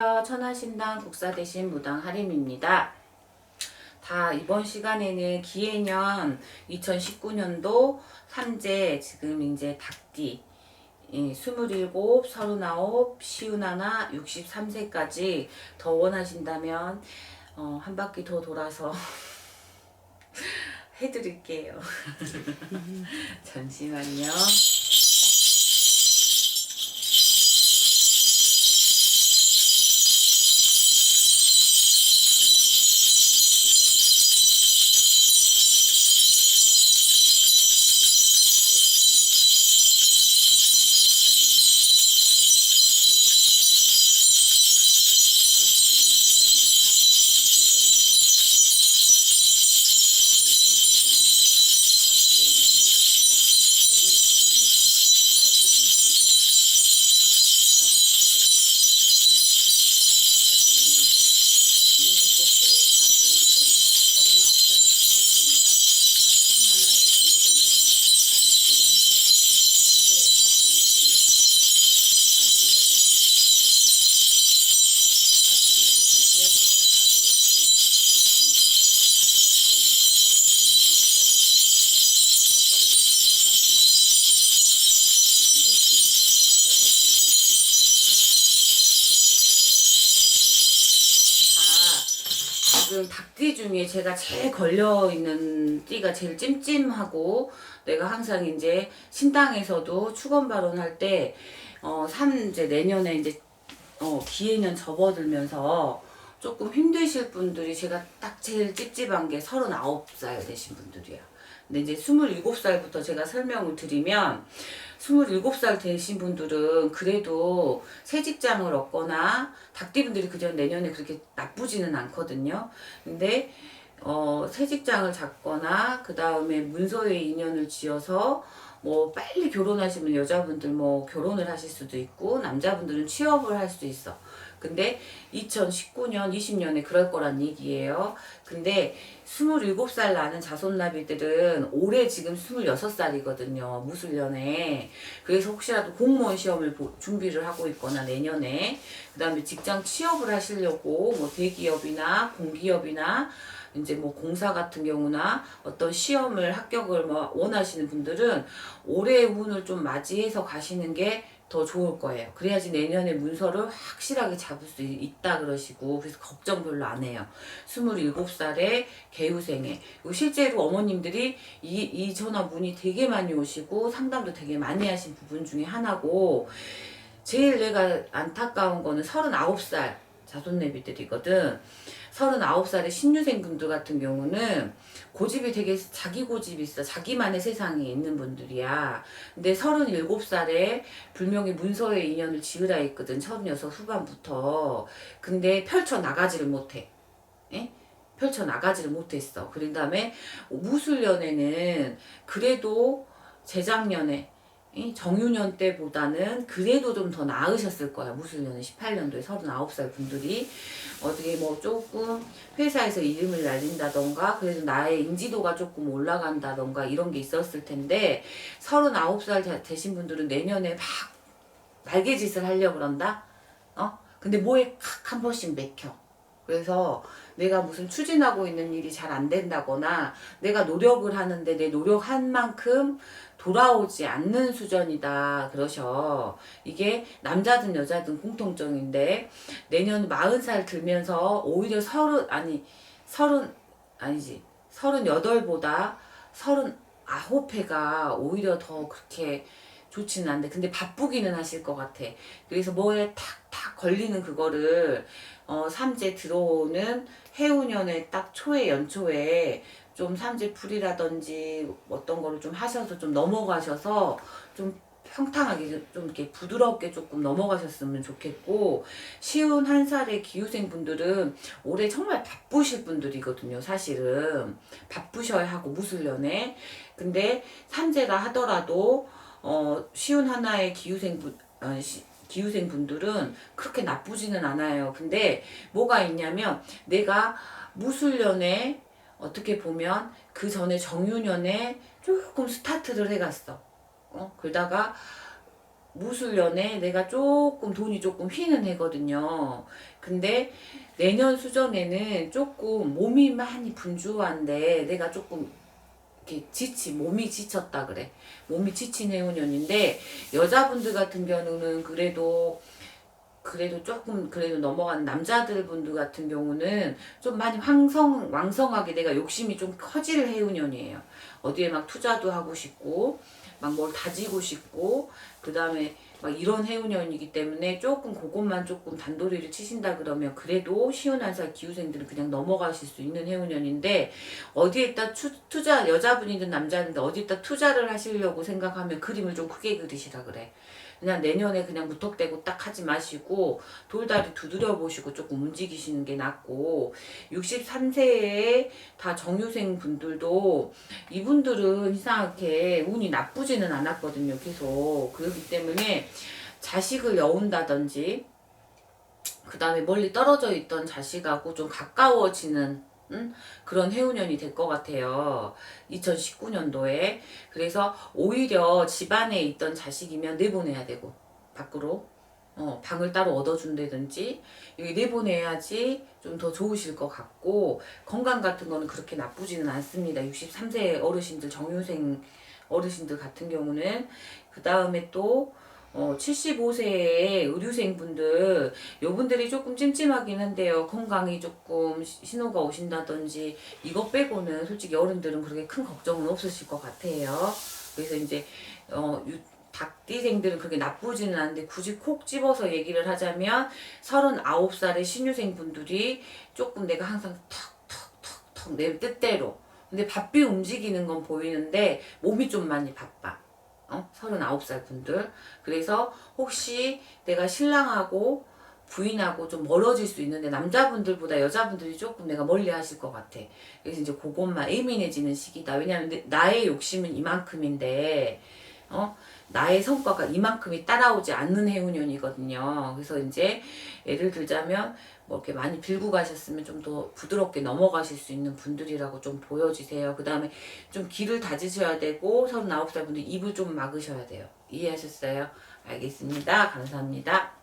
천하신당 국사 대신 무당 하림입니다. 다 이번 시간에는 기해년 2019년도 삼재 지금 이제 닭띠 예, 27, 39, 시운 하나, 63세까지 더 원하신다면 어, 한 바퀴 더 돌아서 해드릴게요. 잠시만요. 지금 닭띠 중에 제가 제일 걸려 있는 띠가 제일 찜찜하고 내가 항상 이제 신당에서도 축원 발언할 때 어, 삼 이제 내년에 이제 어, 기해년 접어들면서 조금 힘드실 분들이 제가 딱 제일 찝찝한 게 39살 되신 분들이야. 근데 이제 27살부터 제가 설명을 드리면 27살 되신 분들은 그래도 새 직장을 얻거나 닭띠분들이 그전 내년에 그렇게 나쁘지는 않거든요. 근데 어, 새 직장을 잡거나 그 다음에 문서에 인연을 지어서 뭐 빨리 결혼하시면 여자분들 뭐 결혼을 하실 수도 있고 남자분들은 취업을 할 수도 있어. 근데 2019년, 20년에 그럴 거란 얘기예요. 근데 27살 나는 자손나비들은 올해 지금 26살이거든요. 무술년에. 그래서 혹시라도 공무원 시험을 보- 준비를 하고 있거나 내년에 그 다음에 직장 취업을 하시려고 뭐 대기업이나 공기업이나 이제 뭐 공사 같은 경우나 어떤 시험을 합격을 뭐 원하시는 분들은 올해의 운을 좀 맞이해서 가시는 게 더 좋을 거예요. 그래야지 내년에 문서를 확실하게 잡을 수 있- 있다 그러시고 그래서 걱정 별로 안 해요. 27살에 개우생에 그리고 실제로 어머님들이 이, 이 전화 문의 되게 많이 오시고 상담도 되게 많이 하신 부분 중에 하나고 제일 내가 안타까운 거는 39살 자손내비들이거든. 39살의 신유생 분들 같은 경우는 고집이 되게 자기 고집이 있어. 자기만의 세상에 있는 분들이야. 근데 37살에 불명의 문서에 인연을 지으라 했거든. 36 후반부터. 근데 펼쳐 나가지를 못해. 예? 펼쳐 나가지를 못했어. 그런 다음에 무술년에는 그래도 재작년에 이 정유년 때보다는 그래도 좀 더 나으셨을 거야. 무술년에 18년도에 39살 분들이 어떻게 뭐 조금 회사에서 이름을 날린다던가 그래도 나의 인지도가 조금 올라간다던가 이런 게 있었을 텐데 39살 되- 되신 분들은 내년에 막 날개짓을 하려고 그런다? 어? 근데 뭐에 칵 한 번씩 맥혀. 그래서 내가 무슨 추진하고 있는 일이 잘 안 된다거나 내가 노력을 하는데 내 노력한 만큼 돌아오지 않는 수준이다 그러셔. 이게 남자든 여자든 공통점인데 내년 40살 들면서 오히려 서른 아니 서른 아니지 서른 여덟보다 서른 아홉 해가 오히려 더 그렇게 좋지는 않은데 근데 바쁘기는 하실 것 같아. 그래서 뭐에 탁탁 걸리는 그거를 어 삼재 들어오는 해운년의 딱 초에 연초에 좀 삼재풀이라든지 어떤 거를 좀 하셔서 좀 넘어가셔서 좀 평탄하게 좀- 좀 이렇게 부드럽게 조금 넘어가셨으면 좋겠고 쉬운 한 살의 기후생 분들은 올해 정말 바쁘실 분들이거든요 사실은 바쁘셔야 하고 무술년에 근데 삼재라 하더라도 어 쉬운 하나의 기후생 분 어, 시- 기후생 분들은 그렇게 나쁘지는 않아요. 근데 뭐가 있냐면 내가 무술년에 어떻게 보면 그 전에 정유년에 조금 스타트를 해갔어. 어? 그러다가 무술년에 내가 조금 돈이 조금 휘는 해거든요. 근데 내년 수전에는 조금 몸이 많이 분주한데 내가 조금 이렇게 지치 몸이 지쳤다 그래. 몸이 지친 해운년인데 여자분들 같은 경우는 그래도 그래도 조금 그래도 넘어간 남자들 분들 같은 경우는 좀 많이 황성 왕성하게 내가 욕심이 좀 커질 해운년이에요. 어디에 막 투자도 하고 싶고 막 뭘 다지고 싶고 그 다음에 막 이런 해운년이기 때문에 조금 그것만 조금 단도리를 치신다 그러면 그래도 쉬운 한살 기후생들은 그냥 넘어가실 수 있는 해운년인데 어디에다 투, 투자 여자분이든 남자든 어디에다 투자를 하시려고 생각하면 그림을 좀 크게 그리시라 그래. 그냥 내년에 그냥 무턱대고 딱 하지 마시고 돌다리 두드려 보시고 조금 움직이시는 게 낫고 63세에 다 정유생 분들도 이분 들은 이상하게 운이 나쁘지는 않았거든요 계속 그렇기 때문에 자식을 여운다든지 그 다음에 멀리 떨어져 있던 자식하고 좀 가까워지는 음? 그런 해운년이 될 것 같아요. 2019년도에. 그래서 오히려 집안에 있던 자식이면 내보내야 되고, 밖으로. 어, 방을 따로 얻어준다든지, 여기 내보내야지 좀 더 좋으실 것 같고, 건강 같은 거는 그렇게 나쁘지는 않습니다. 63세 어르신들, 정유생 어르신들 같은 경우는. 그 다음에 또, 어, 75세의 의료생분들, 요분들이 조금 찜찜하긴 한데요. 건강이 조금 시- 신호가 오신다든지, 이거 빼고는 솔직히 어른들은 그렇게 큰 걱정은 없으실 것 같아요. 그래서 이제, 어, 유, 닭띠생들은 그렇게 나쁘지는 않은데, 굳이 콕 집어서 얘기를 하자면, 39살의 신유생 분들이 조금 내가 항상 턱턱턱턱 내 뜻대로. 근데 바삐 움직이는 건 보이는데, 몸이 좀 많이 바빠. 어? 39살 분들. 그래서 혹시 내가 신랑하고 부인하고 좀 멀어질 수 있는데 남자분들보다 여자분들이 조금 내가 멀리 하실 것 같아. 그래서 이제 그것만 예민해지는 시기다. 왜냐면 내- 나의 욕심은 이만큼인데, 어? 나의 성과가 이만큼이 따라오지 않는 해운년이거든요. 그래서 이제 예를 들자면 뭐 이렇게 많이 빌고 가셨으면 좀 더 부드럽게 넘어가실 수 있는 분들이라고 좀 보여지세요. 그 다음에 좀 귀를 다지셔야 되고 39살 분들 입을 좀 막으셔야 돼요. 이해하셨어요? 알겠습니다. 감사합니다.